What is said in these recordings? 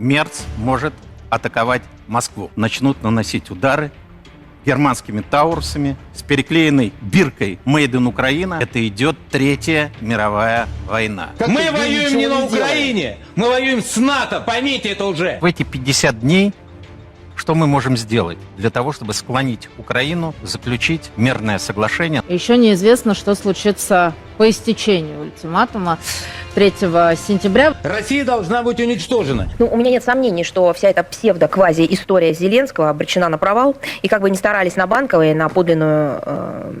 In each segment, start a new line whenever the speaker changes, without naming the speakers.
Мерц может атаковать Москву. Начнут наносить удары германскими таурусами с переклеенной биркой «Made in Украина». Это идет Третья мировая война.
Как
Мы воюем не на? Украине, мы воюем с НАТО, поймите это уже.
В эти 50 дней что мы можем сделать для того, чтобы склонить Украину заключить мирное соглашение?
Еще неизвестно, что случится по истечению ультиматума 3 сентября.
Россия должна быть уничтожена.
Ну, у меня нет сомнений, что вся эта псевдо-квази-история Зеленского обречена на провал. И как бы ни старались на банковые, на подлинную, э,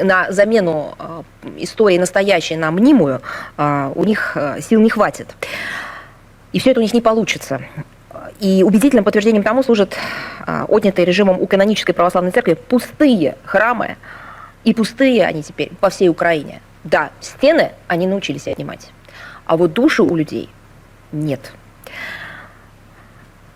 на замену э, истории настоящей на мнимую, э, у них э, сил не хватит. И все это у них не получится. И убедительным подтверждением тому служат э, отнятые режимом у канонической православной церкви пустые храмы. И пустые они теперь по всей Украине. Да, стены они научились отнимать. А вот души у людей нет.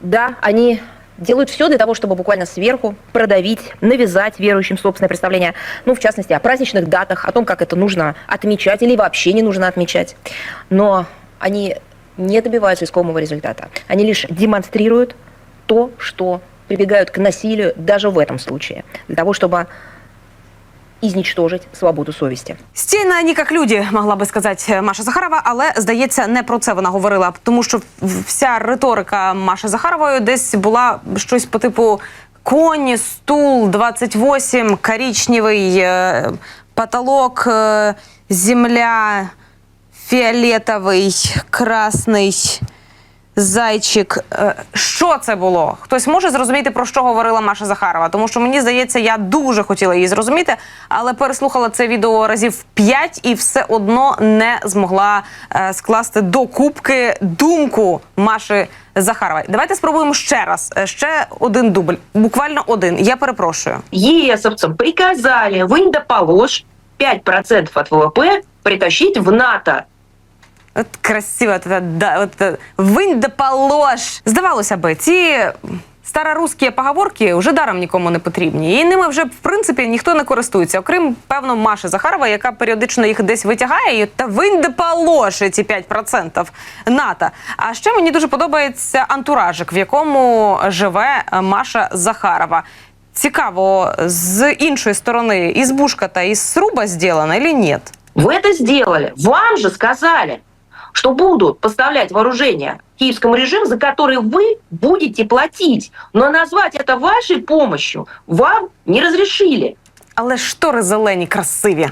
Да, они делают все для того, чтобы буквально сверху продавить, навязать верующим собственное представление, ну, в частности, о праздничных датах, о том, как это нужно отмечать или вообще не нужно отмечать. Но они не добиваются искомого результата. Они лишь демонстрируют то, что прибегают к насилию даже в этом случае, для того, чтобы изничтожить свободу совісті.
Стійна ні як люди, могла би сказати Маша Захарова, але здається, не про це вона говорила, тому що вся риторика Маші Захарової десь була щось по типу коні, стул, 28, коричневий е, потолок, е, земля, фіолетовий, красний. Зайчик, Е, що це було? Хтось може зрозуміти, про що говорила Маша Захарова? Тому що мені здається, я дуже хотіла її зрозуміти, але переслухала це відео разів п'ять і все одно не змогла е, скласти до кубки думку Маші Захарової. Давайте спробуємо ще раз. Е, Ще один дубль, буквально один. Я перепрошую.
ЕСовцам приказали в Индополож 5% от ВВП притащить в НАТО.
От красиво, от, от, от, винь да полож. Здавалося би, ці старорусські поговорки вже даром нікому не потрібні. І ними вже в принципі ніхто не користується, окрім певно Маші Захарова, яка періодично їх десь витягає. І та винь да полож ці 5% НАТО. А ще мені дуже подобається антуражик, в якому живе Маша Захарова. Цікаво, з іншої сторони, ізбушка та із сруба зроблена, чи ні?
Вы это сделали. Вам же сказали, что будут поставлять вооружение киевскому режиму, за который вы будете платить. Но назвать это вашей помощью вам не разрешили.
Але штори зелені, красиві.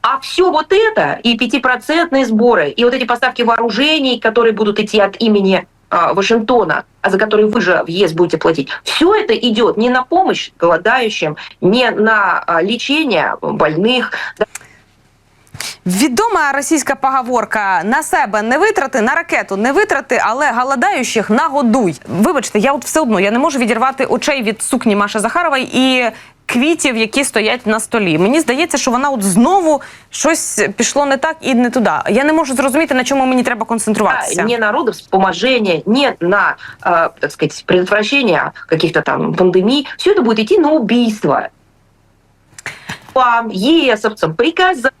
А все вот это, и пятипроцентные сборы, и вот эти поставки вооружений, которые будут идти от имени а, Вашингтона, а за которые вы же в ЕС будете платить, все это идет не на помощь голодающим, не на а, лечение больных,
Відома російська поговорка на себе не витрати, на ракету не витрати, але голодаючих нагодуй. Вибачте, я от все одно я не можу відірвати очей від сукні Маші Захарової і квітів, які стоять на столі. Мені здається, що вона от знову щось пішло не так і не туди. Я не можу зрозуміти, на чому мені треба концентруватися.
не на родовспоможение, не на, так сказать, предотвращение каких-то там пандемий. Все это будет идти на убийство. Вам, ЕСовцам, приказали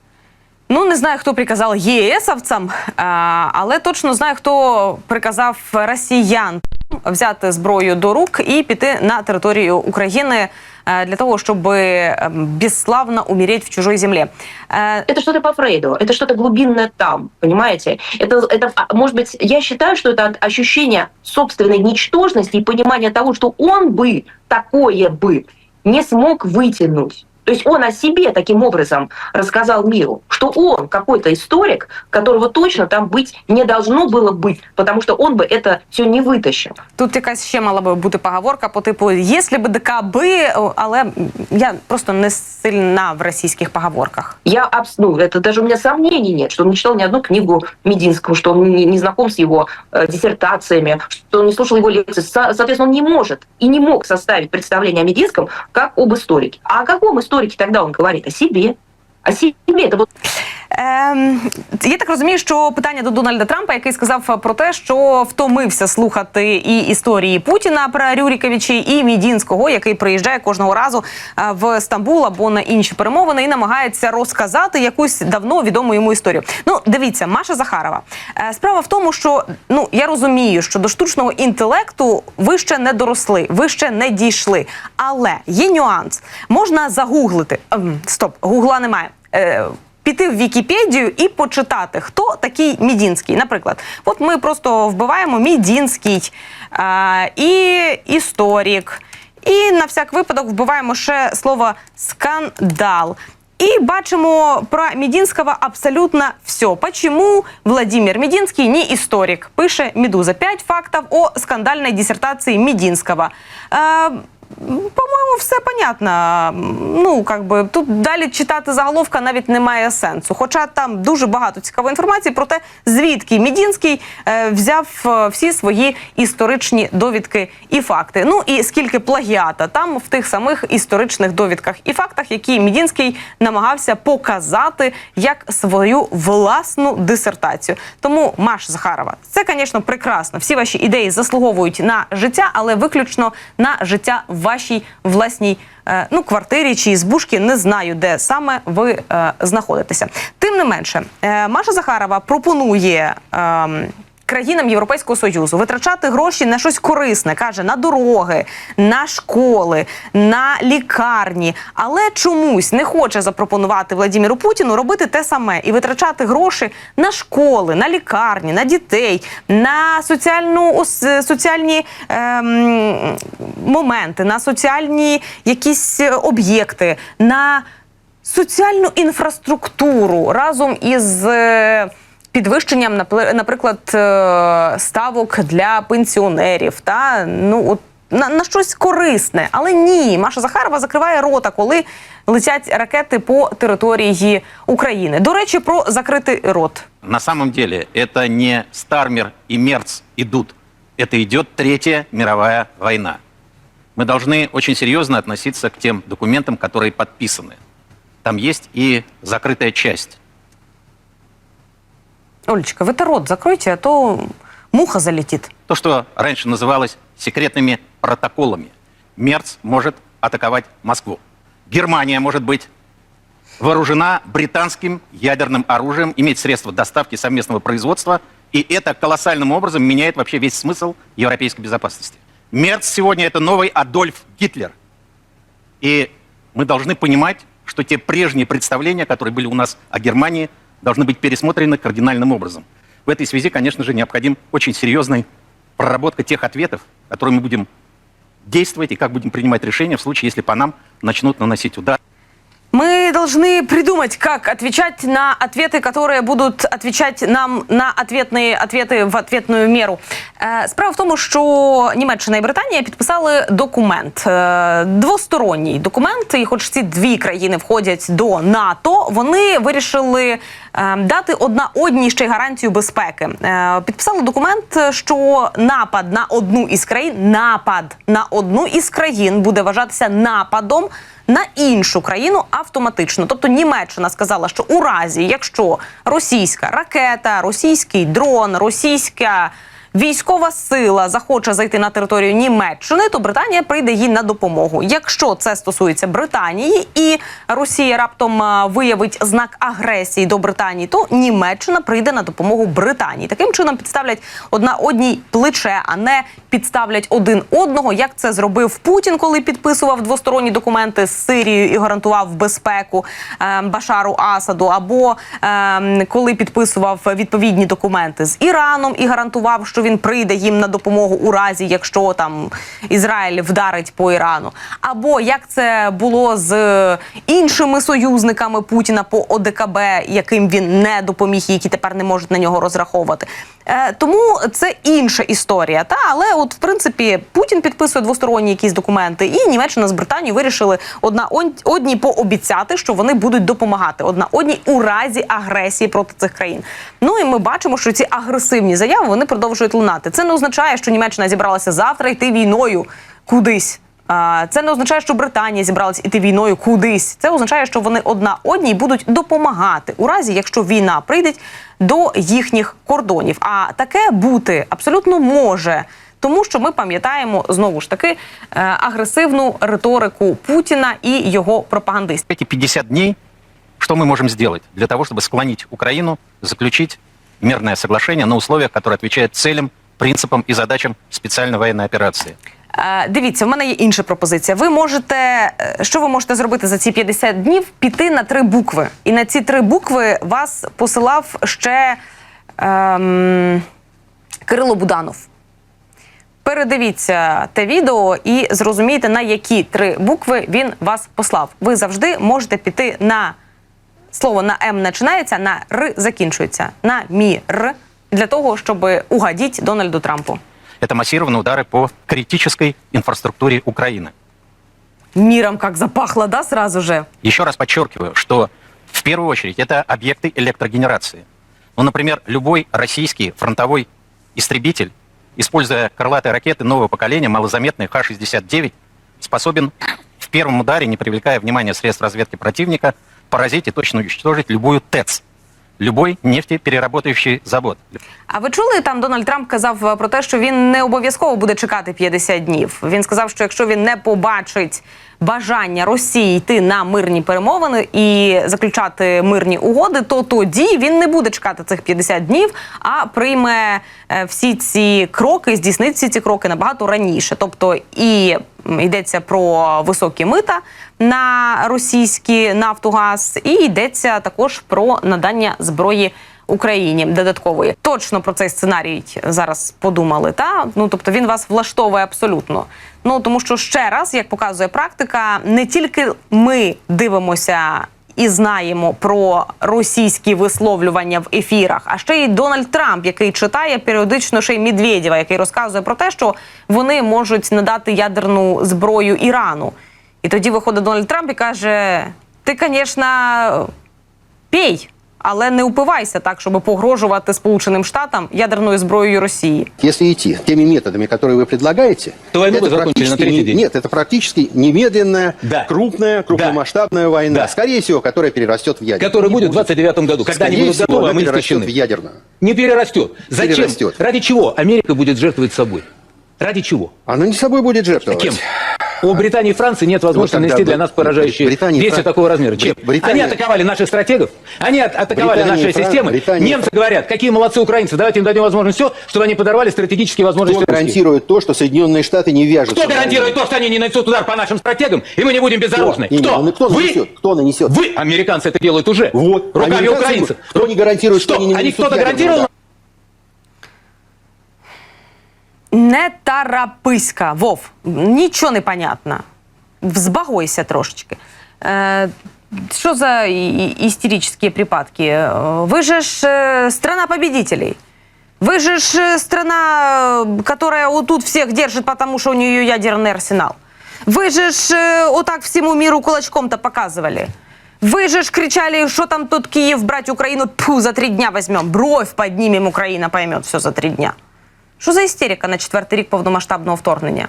Ну не знаю, хто приказав ЄСовцям, а, але точно знаю, хто приказав росіян взяти зброю до рук і піти на територію України е, для того, щоб е, безславно умереть в чужой землі. Е,
Это что-то по Фрейду, это что-то глубинное там, понимаете? Это, это, а, может быть, я считаю, что это от ощущения собственной ничтожности и понимания того, что он бы такое бы не смог вытянуть. То есть он о себе таким образом рассказал миру, что он какой-то историк, которого точно там быть не должно было быть, потому что он бы это все не вытащил.
Тут якась ще мала би бути поговорка по типу «Якщо би ДК би», о, але я просто не сильна в російських поговорках.
Я, ну, это даже у меня сомнений нет, что он не читал ни одну книгу Мединского, что он не, не знаком с его э, диссертациями, что он не слушал его лекции. Со- соответственно, он не может и не мог составить представление о Мединском как об историке. А о каком историке тогда он говорит? О себе. О себе. Это вот
Ем, я так розумію, що питання до Дональда Трампа, який сказав про те, що втомився слухати і історії Путіна про Рюріковичі, і Мідінського, який приїжджає кожного разу е, в Стамбул або на інші перемовини і намагається розказати якусь давно відому йому історію. Ну, дивіться, Маша Захарова. Е, Справа в тому, що ну я розумію, що до штучного інтелекту ви ще не доросли, ви ще не дійшли. Але є нюанс. Можна загуглити. Ем, Стоп, гугла немає. Піти в Вікіпедію і почитати, хто такий Мідінський. Наприклад, от ми просто вбиваємо Мідінський е, і історик, і на всяк випадок вбиваємо ще слово скандал. И бачимо про Мединского абсолютно все. Почему Владимир Мединский не историк? Пише Медуза. Пять фактов о скандальной диссертации Мединского. Е, по-моєму, все понятно. Ну, как би, тут далі читати заголовка навіть немає сенсу. Хоча там дуже багато цікавої інформації про те, звідки Мідінський е, взяв е, всі свої історичні довідки і факти. Ну і скільки плагіата там в тих самих історичних довідках і фактах, які Мідінський намагався показати як свою власну дисертацію. Тому Маш Захарова, це, звісно, прекрасно. Всі ваші ідеї заслуговують на життя, але виключно на життя в вашій власній е, ну, квартирі чи збушки. Не знаю, де саме ви е, знаходитеся. Тим не менше, е, Маша Захарова пропонує. Країнам Європейського союзу витрачати гроші на щось корисне, каже на дороги, на школи, на лікарні, але чомусь не хоче запропонувати Владимиру Путіну робити те саме і витрачати гроші на школи, на лікарні, на дітей, на соціальну соціальні ем, моменти, на соціальні якісь е, об'єкти, на соціальну інфраструктуру разом із. е, Підвищенням, напли- наприклад, е, ставок для пенсіонерів, та ну от на, на щось корисне, але ні, Маша Захарова закриває рота, коли летять ракети по території України. До речі, про закритий рот.
На самом деле это не Стармер и Мерц идут. Это идет Третья мировая война. Мы должны очень серьезно относиться к тем документам, которые подписаны. Там есть и закрытая часть.
Олечка, ви та рот закройте, а то муха залетить.
То, что раньше называлось секретными протоколами. Мерц может атаковать Москву. Германия может быть вооружена британским ядерным оружием, иметь средства доставки совместного производства, и это колоссальным образом меняет вообще весь смысл европейской безопасности. Мерц сегодня это новый Адольф Гитлер. И мы должны понимать, что те прежние представления, которые были у нас о Германии, должны быть пересмотрены кардинальным образом. В этой связи, конечно же, необходим очень серьезный проработка тех ответов, которые мы будем действовать и как будем принимать решения в случае, если по нам начнут наносить удар.
Мы должны придумать, как отвечать на ответы, которые будут отвечать нам на ответные ответы в ответную меру. Е, Справа в тому, що Німеччина і Британія підписали документ, е, двосторонній документ, і хоч ці дві країни входять до НАТО, вони вирішили е, дати одна одній ще й гарантію безпеки. Е, Підписали документ, що напад на одну із країн, напад на одну із країн буде вважатися нападом на іншу країну автоматично. Тобто Німеччина сказала, що у разі, якщо російська ракета, російський дрон, російська військова сила захоче зайти на територію Німеччини, то Британія прийде їй на допомогу. Якщо це стосується Британії і Росія раптом е, виявить знак агресії до Британії, то Німеччина прийде на допомогу Британії. Таким чином підставлять одна одній плече, а не підставлять один одного, як це зробив Путін, коли підписував двосторонні документи з Сирією і гарантував безпеку е, Башару Асаду, або е, коли підписував відповідні документи з Іраном і гарантував, що він прийде їм на допомогу у разі, якщо там Ізраїль вдарить по Ірану, або як це було з іншими союзниками Путіна по ОДКБ, яким він не допоміг, які тепер не можуть на нього розраховувати. Е, тому це інша історія. Та але, от в принципі, Путін підписує двосторонні якісь документи, і Німеччина з Британією вирішили одна одній пообіцяти, що вони будуть допомагати одна одній у разі агресії проти цих країн. Ну і ми бачимо, що ці агресивні заяви вони продовжують лунати. Це не означає, що Німеччина зібралася завтра йти війною кудись. А, Це не означає, що Британія зібралась іти війною кудись. Це означає, що вони одна одній будуть допомагати у разі, якщо війна прийде до їхніх кордонів. А таке бути абсолютно може. Тому що ми пам'ятаємо знову ж таки е, агресивну риторику Путіна і його пропагандистів.
Эти 50 дней, что мы можем сделать для того, чтобы склонить Украину заключить мирное соглашение на условиях, которые отвечают целям, принципам и задачам специальной военной операции?
Дивіться, в мене є інша пропозиція. Ви можете, е, що ви можете зробити за ці 50 днів? Піти на три букви. І на ці три букви вас посилав ще ем, Кирило Буданов. Передивіться те відео і зрозумійте, на які три букви він вас послав. Ви завжди можете піти на слово на М починається, на Р закінчується. На мір для того, щоб угадіть Дональду Трампу.
Это массированные удары по критической инфраструктуре Украины.
Миром как запахло, да, сразу же?
Еще раз подчеркиваю, что в первую очередь это объекты электрогенерации. Ну, например, любой российский фронтовой истребитель, используя крылатые ракеты нового поколения, малозаметные Х-69, способен в первом ударе, не привлекая внимания средств разведки противника, поразить и точно уничтожить любую ТЭЦ, любой нефтепереработающий завод.
А ви чули там Дональд Трамп казав е, про те, що він не обов'язково буде чекати 50 днів. Він сказав, що якщо він не побачить бажання Росії йти на мирні перемовини і заключати мирні угоди, то тоді він не буде чекати цих 50 днів, а прийме е, всі ці кроки, здійснить всі ці кроки набагато раніше. Тобто і йдеться про високі мита на російський нафтогаз, і йдеться також про надання зброї. Україні додаткової точно про цей сценарій зараз подумали. Та ну тобто він вас влаштовує абсолютно. Ну тому що ще раз, як показує практика, не тільки ми дивимося і знаємо про російські висловлювання в ефірах, а ще й Дональд Трамп, який читає періодично ще й Медведєва, який розказує про те, що вони можуть надати ядерну зброю Ірану. І тоді виходить Дональд Трамп і каже: Ти, звісно, пій, але не упивайся так, щоб погрожувати Сполученим Штатам ядерною зброєю Росії.
Если идти теми методами, которые вы предлагаете,
То войну
это
вы закончили на
практически
третий
не-
день.
Нет, это практически немедленная,
Да.
крупная, крупномасштабная война.
Да.
Скорее всего, которая перерастет в ядерную.
Который будет в 29 году, когда они
Скорее
будут
всего,
готовы, а
она
мы не
перерастет в
истощены.
ядерную.
Не перерастет. Зачем?
Перерастет.
Ради чего Америка будет жертвовать собой? Ради чего?
Она не собой будет жертвовать.
Кем? У Британии и Франции нет возможности
Вот когда
нанести для нас поражающие
Британия
действия
Фран-
такого размера. Чем?
Бри- Британия-
Они атаковали наших стратегов, они атаковали
Британия
наши
Фран-
системы.
Британия
Немцы говорят, какие молодцы украинцы, давайте им дадим возможность все, чтобы они подорвали стратегические возможности
Кто гарантирует то, что Соединенные Штаты не вяжутся?
Кто гарантирует то, что они не нанесут удар по нашим стратегам, и мы не будем безоружны? Кто?
ну, кто
Вы?
нанесет? Кто нанесет?
Вы, американцы, это делают уже.
Вот.
Руками
Американцы-
украинцев.
Кто не гарантирует, что,
Что?
они не
Они
нанесут
кто-то
ядерного
гарантировал?
Не тараписька, Вов, нічого не понятно. Взбагойся трошечки. Е, що за і- і- істеричні припадки? Е, Ви же ж е, страна победителей. Вы же ж э, страна, э, которая вот тут всех держит, потому что у нее ядерный арсенал. Вы же ж э, вот так всему миру кулачком-то показывали. Вы же ж кричали, что там тут Киев брать Украину, Тьфу, за три дня возьмем. Бровь поднимем, Украина поймет все за три дня. Що за істерика на четвертий рік повномасштабного вторгнення?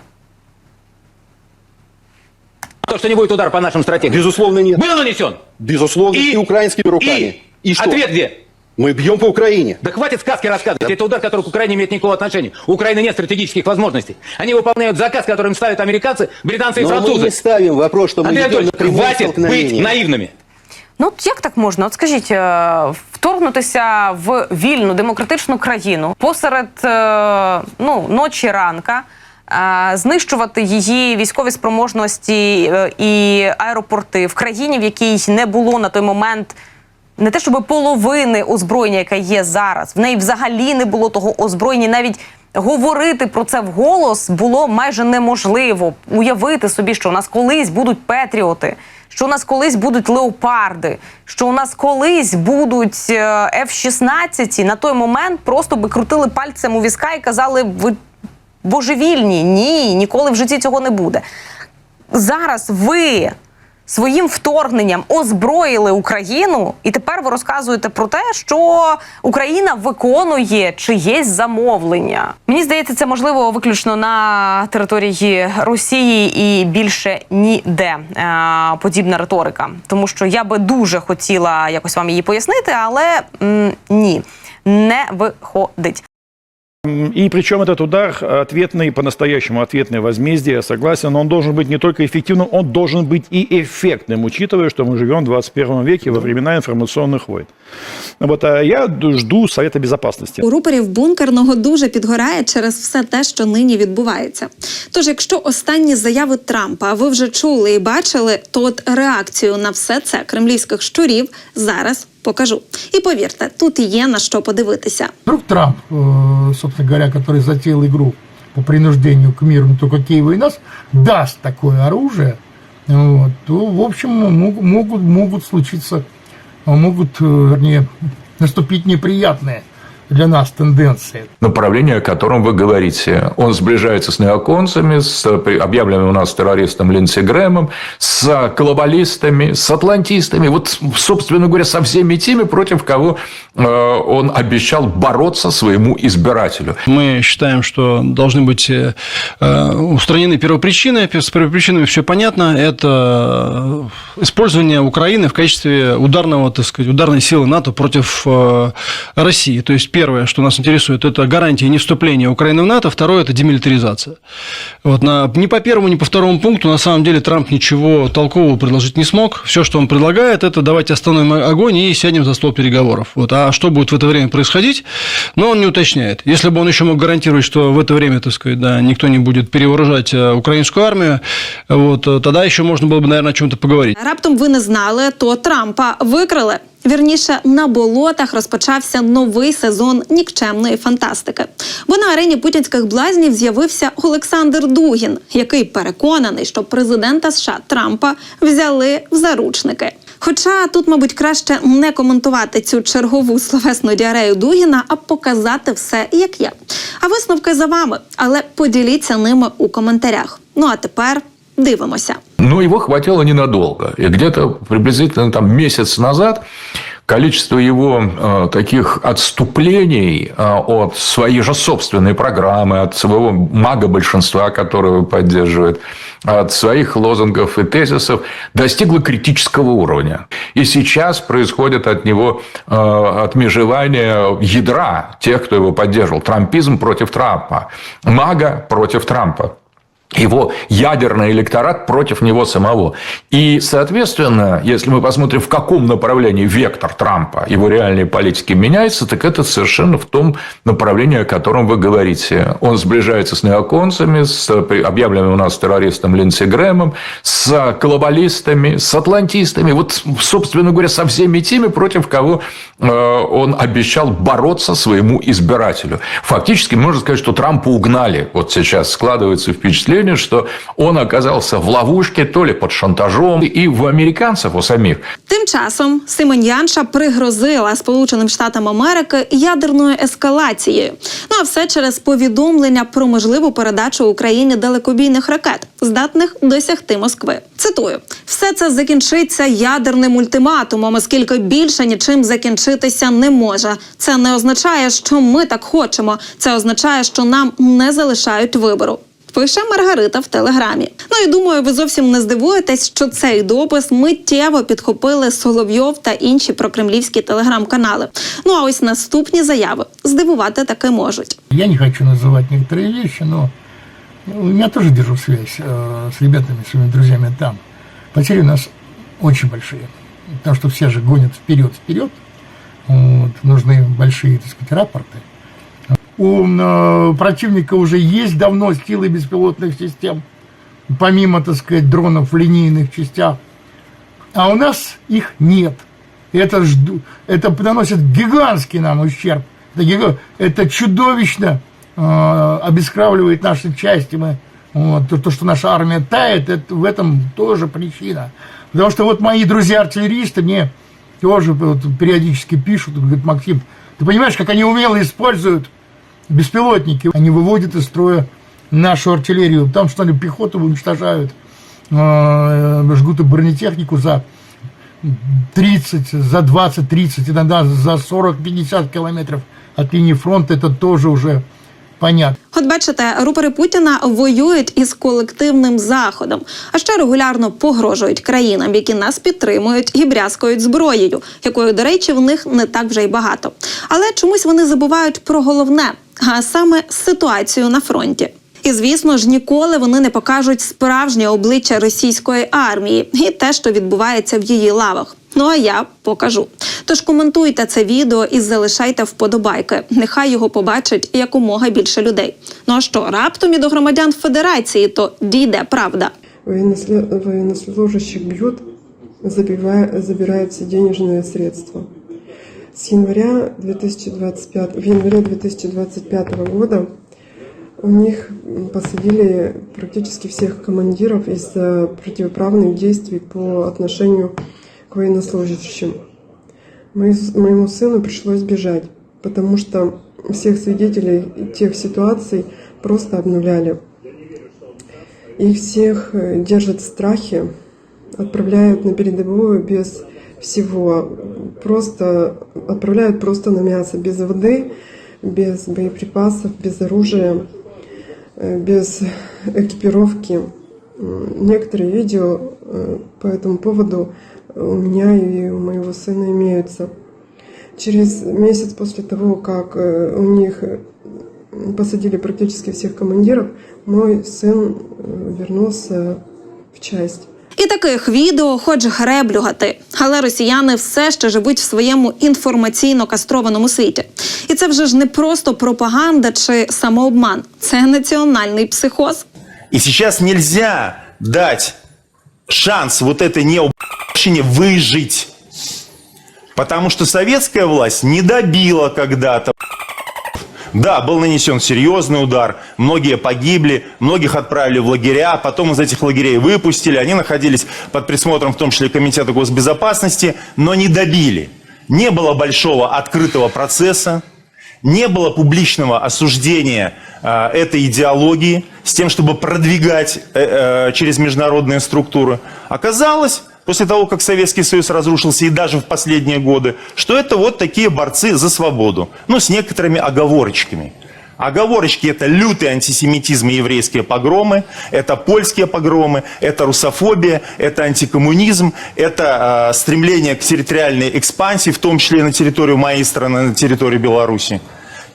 То, что не будет удар по нашим стратегам.
Безусловно, нет.
Был нанесен.
Безусловно, и, украинскими руками.
И,
что?
ответ где?
Мы бьем по Украине.
Да хватит сказки рассказывать. Это удар, который к Украине имеет никакого отношения. У Украины нет стратегических возможностей. Они выполняют заказ, который им ставят американцы, британцы и
Но мы
французы.
не ставим вопрос, что мы
Андрей
идем на
хватит быть наивными.
Ну як так можна? От скажіть, е, вторгнутися в вільну демократичну країну посеред е, ну, ночі ранка. е, Знищувати її військові спроможності і аеропорти в країні, в якій не було на той момент не те, щоб половини озброєння, яке є зараз, в неї взагалі не було того озброєння. Навіть говорити про це вголос було майже неможливо. Уявити собі, що у нас колись будуть петріоти, що у нас колись будуть леопарди, що у нас колись будуть е, F-16. На той момент просто би крутили пальцем у візка і казали, ви божевільні. Ні, ніколи в житті цього не буде. Зараз ви своїм вторгненням озброїли Україну, і тепер ви розказуєте про те, що Україна виконує чиєсь замовлення. Мені здається, це можливо виключно на території Росії і більше ніде е, подібна риторика. Тому що я би дуже хотіла якось вам її пояснити, але м, ні, не виходить.
И причем этот удар ответный, по-настоящему ответный возмездие, я согласен, но он должен быть не только эффективным, он должен быть и эффектным, учитывая, что мы живем в 21 веке во времена информационных войн. Вот, а я жду Совета Безопасности.
У рупорів бункерного дуже підгорає через все те, що нині відбувається. Тож, якщо останні заяви Трампа ви вже чули і бачили, то от реакцію на все це кремлівських щурів зараз покажу. І повірте, тут є на що подивитися.
Вдруг Трамп, э, собственно говоря, который затеял игру по принуждению к миру не только Киева и нас, даст такое оружие, вот, то, в общем, мог- могут, могут случиться, а могут, э, вернее, наступить неприятные для нас тенденции.
направление, о котором вы говорите. Он сближается с неоконцами, с при- объявленным у нас террористом Линдси Грэмом, с глобалистами, с атлантистами, вот, собственно говоря, со всеми теми, против кого э, он обещал бороться своему избирателю.
Мы считаем, что должны быть э, э, устранены первопричины. С первопричинами все понятно. Это использование Украины в качестве ударного, так сказать, ударной силы НАТО против э, России. То есть первое, что нас интересует, это гарантия не вступления Украины в НАТО. Второе – это демилитаризация. Вот на, ни по первому, ни по второму пункту на самом деле Трамп ничего толкового предложить не смог. Все, что он предлагает, это давайте остановим огонь и сядем за стол переговоров. Вот. А что будет в это время происходить, но он не уточняет. Если бы он еще мог гарантировать, что в это время, так сказать, да, никто не будет перевооружать э, украинскую армию, вот, э, тогда еще можно было бы, наверное, о чем-то поговорить.
Раптом ви не знали, то Трампа викрили. Вірніше на болотах розпочався новий сезон нікчемної фантастики. Бо на арені путінських блазнів з'явився Олександр Дугін, який переконаний, що президента США Трампа взяли в заручники. Хоча тут, мабуть, краще не коментувати цю чергову словесну діарею Дугіна, а показати все як є. А висновки за вами, але поділіться ними у коментарях. Ну а тепер дивимося.
Но его хватило ненадолго. И где-то приблизительно там, месяц назад количество его э, таких отступлений э, от своей же собственной программы, от своего мага большинства, которого поддерживает, от своих лозунгов и тезисов достигло критического уровня. И сейчас происходит от него э, отмежевание ядра тех, кто его поддерживал. Трампизм против Трампа. Мага против Трампа его ядерный электорат против него самого. И, соответственно, если мы посмотрим, в каком направлении вектор Трампа, его реальной политики меняется, так это совершенно в том направлении, о котором вы говорите. Он сближается с неоконцами, с объявленным у нас террористом Линдси Грэмом, с глобалистами, с атлантистами, вот, собственно говоря, со всеми теми, против кого э, он обещал бороться своему избирателю. Фактически можно сказать, что Трампа угнали. Вот сейчас складывается впечатление, что он оказался в ловушке, то ли под шантажом, и у американцев, у самих.
Тим часом Симон Янша пригрозила Сполученим Штатам Америки ядерною ескалацією. Ну а все через повідомлення про можливу передачу Україні далекобійних ракет, здатних досягти Москви. Цитую: все це закінчиться ядерним ультиматумом, оскільки більше нічим закінчитися не може. Це не означає, що ми так хочемо. Це означає, що нам не залишають вибору. Пише Маргарита в телеграмі. Ну і думаю, ви зовсім не здивуєтесь, що цей допис миттєво підхопили Соловйов та інші прокремлівські телеграм-канали. Ну а ось наступні заяви здивувати таки можуть.
Я не хочу называть некоторые вещи, но ну, я тоже держу связь э, с ребятами, своими друзьями там. Потери у нас очень большие, потому что все же гонят вперед-вперед. Вот, нужны большие, так сказать, рапорты. У э, противника уже есть давно силы беспилотных систем, помимо, так сказать, дронов в линейных частях. А у нас их нет. Это, жду, это наносит гигантский нам ущерб. Это, гига- это чудовищно э, обескравливает наши части. Мы, вот, то, то, что наша армия тает, это, в этом тоже причина. Потому что вот мои друзья-артиллеристы мне тоже вот, периодически пишут, говорят, Максим, ты понимаешь, как они умело используют беспилотники. Они выводят из строя нашу артиллерию. Там что ли пехоту уничтожают. э, жгут и бронетехнику за 30, за 20, 30, иногда за 40-50 километров от линии фронта, это тоже уже понятно.
От бачите, рупори Путіна воюють із колективним заходом, а ще регулярно погрожують країнам, які нас підтримують і брязкають зброєю, якої, до речі, в них не так вже й багато. Але чомусь вони забувають про головне, а саме ситуацію на фронті. І звісно ж, ніколи вони не покажуть справжнє обличчя російської армії і те, що відбувається в її лавах. Ну а я покажу. Тож коментуйте це відео і залишайте вподобайки. Нехай його побачить якомога більше людей. Ну а що раптом і до громадян Федерації, то дійде правда.
Военнослужащих бьют, забивая- забирают все денежные средства. С января 2025, в январе 2025 года у них посадили практически всех командиров из-за противоправных действий по отношению к военнослужащим. Мои- Моему сыну пришлось бежать, потому что всех свидетелей тех ситуаций просто обнуляли. Их всех э, держат в страхе, отправляют на передовую без всего. Просто отправляют просто на мясо, без воды, без боеприпасов, без оружия, э, без экипировки. Некоторые видео э, по этому поводу у меня и у моего сына имеются. Через месяц после того, как э, у них э, посадили практически всех командиров, мой сын э, вернулся в часть.
І таких відео хоч греблюгати. Але росіяни все ще живуть в своєму інформаційно кастрованому світі. І це вже ж не просто пропаганда чи самообман, це національний психоз.
И сейчас нельзя дать шанс вот этой необщине выжить. Потому что советская власть не добила когда-то. Да, был нанесен серьезный удар, многие погибли, многих отправили в лагеря, потом из этих лагерей выпустили, они находились под присмотром в том числе Комитета госбезопасности, но не добили. Не было большого открытого процесса, не было публичного осуждения э, этой идеологии с тем, чтобы продвигать э, э, через международные структуры. Оказалось, после того, как Советский Союз разрушился и даже в последние годы, что это вот такие борцы за свободу, ну, с некоторыми оговорочками. Оговорочки – это лютый антисемитизм и еврейские погромы, это польские погромы, это русофобия, это антикоммунизм, это э, стремление к территориальной экспансии, в том числе на территорию моей страны, на территорию Беларуси.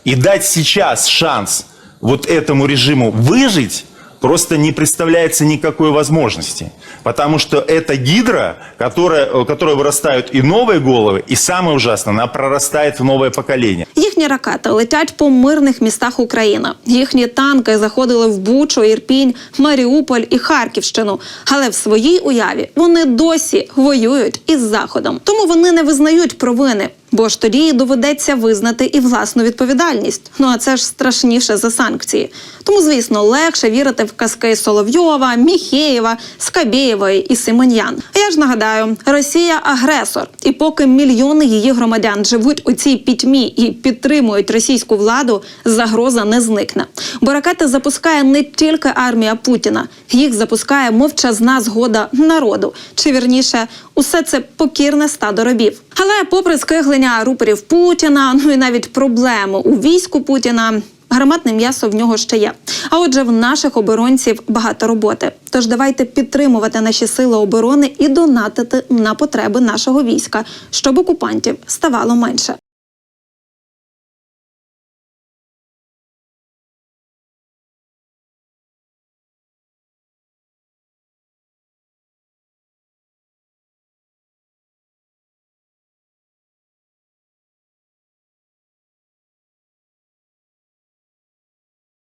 И дать сейчас шанс вот этому режиму выжить просто не представляется никакой возможности. Потому что это гидра, которая, у которой вырастают и новые головы, и самое ужасное, она прорастает в новое поколение.
Їхні ракети летять по мирних містах України. Їхні танки заходили в Бучу, Ірпінь, Маріуполь і Харківщину. Але в своїй уяві вони досі воюють із заходом. Тому вони не визнають провини. Бо ж тоді доведеться визнати і власну відповідальність. Ну а це ж страшніше за санкції. Тому, звісно, легше вірити в казки Соловйова, Міхеєва, Скабєєвої і Симоньян. А я ж нагадаю, Росія агресор, і поки мільйони її громадян живуть у цій пітьмі і підтримують російську владу, загроза не зникне. Бо ракети запускає не тільки армія Путіна, їх запускає мовчазна згода народу, чи вірніше, усе це покірне стадо рабів. Але попри скиглення рупорів Путіна, ну і навіть проблеми у війську Путіна. Гарматне м'ясо в нього ще є. А отже, в наших оборонців багато роботи. Тож давайте підтримувати наші сили оборони і донатити на потреби нашого війська, щоб окупантів ставало менше.